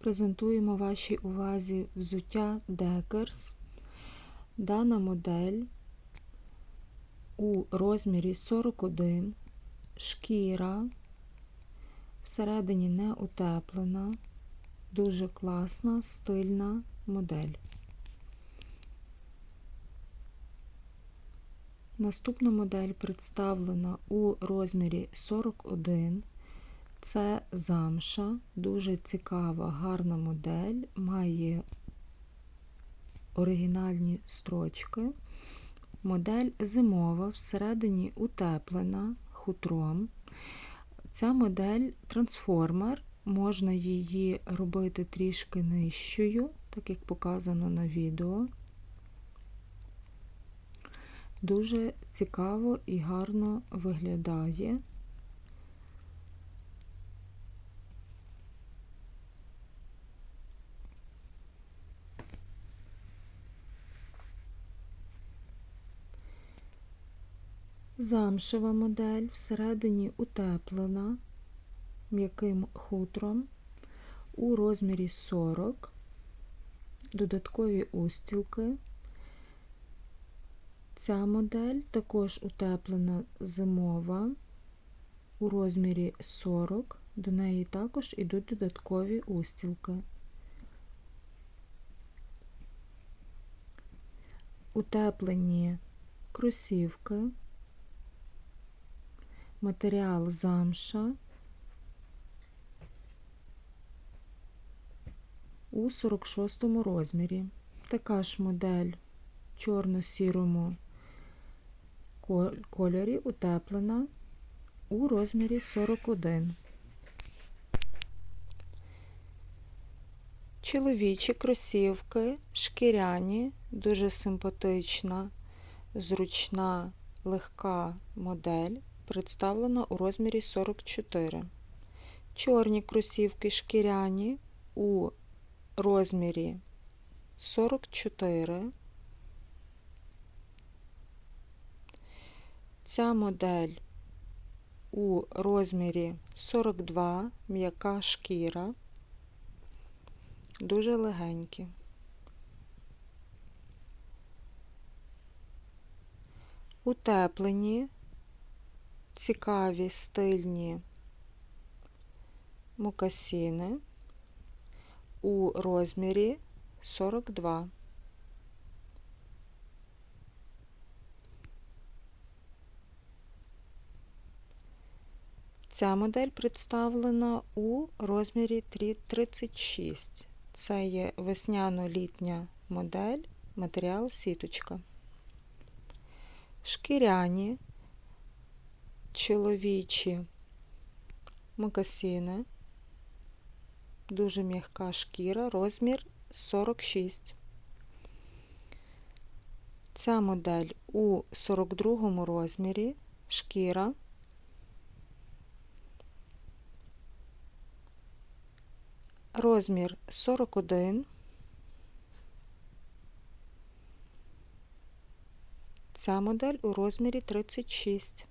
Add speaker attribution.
Speaker 1: Презентуємо вашій увазі взуття Deckers. Дана модель у розмірі 41, шкіра, всередині не утеплена, дуже класна, стильна модель. Наступна модель представлена у розмірі 41. Це замша, дуже цікава, гарна модель, має оригінальні строчки. Модель зимова, всередині утеплена хутром. Ця модель трансформер, можна її робити трішки нижчою, так як показано на відео. Дуже цікаво і гарно виглядає. Замшева модель всередині утеплена м'яким хутром у розмірі 40, додаткові устілки. Ця модель також утеплена зимова у розмірі 40, до неї також ідуть додаткові устілки. Утеплені кросівки, матеріал замша у 46 розмірі. Така ж модель чорно-сірому кольорі утеплена у розмірі 41. Чоловічі кросівки, шкіряні, дуже симпатична, зручна, легка модель, представлена у розмірі 44. Чорні кросівки шкіряні у розмірі 44. Ця модель у розмірі 42, м'яка шкіра, дуже легенькі. Утеплені, цікаві стильні мукасіни у розмірі 42. Ця модель представлена у розмірі 36. Це є весняно-літня модель, матеріал сіточка. Шкіряні, чоловічі мокасини, дуже м'яка шкіра, розмір 46. Ця модель у 42 розмірі шкіра. Розмір 41. Ця модель у розмірі 36.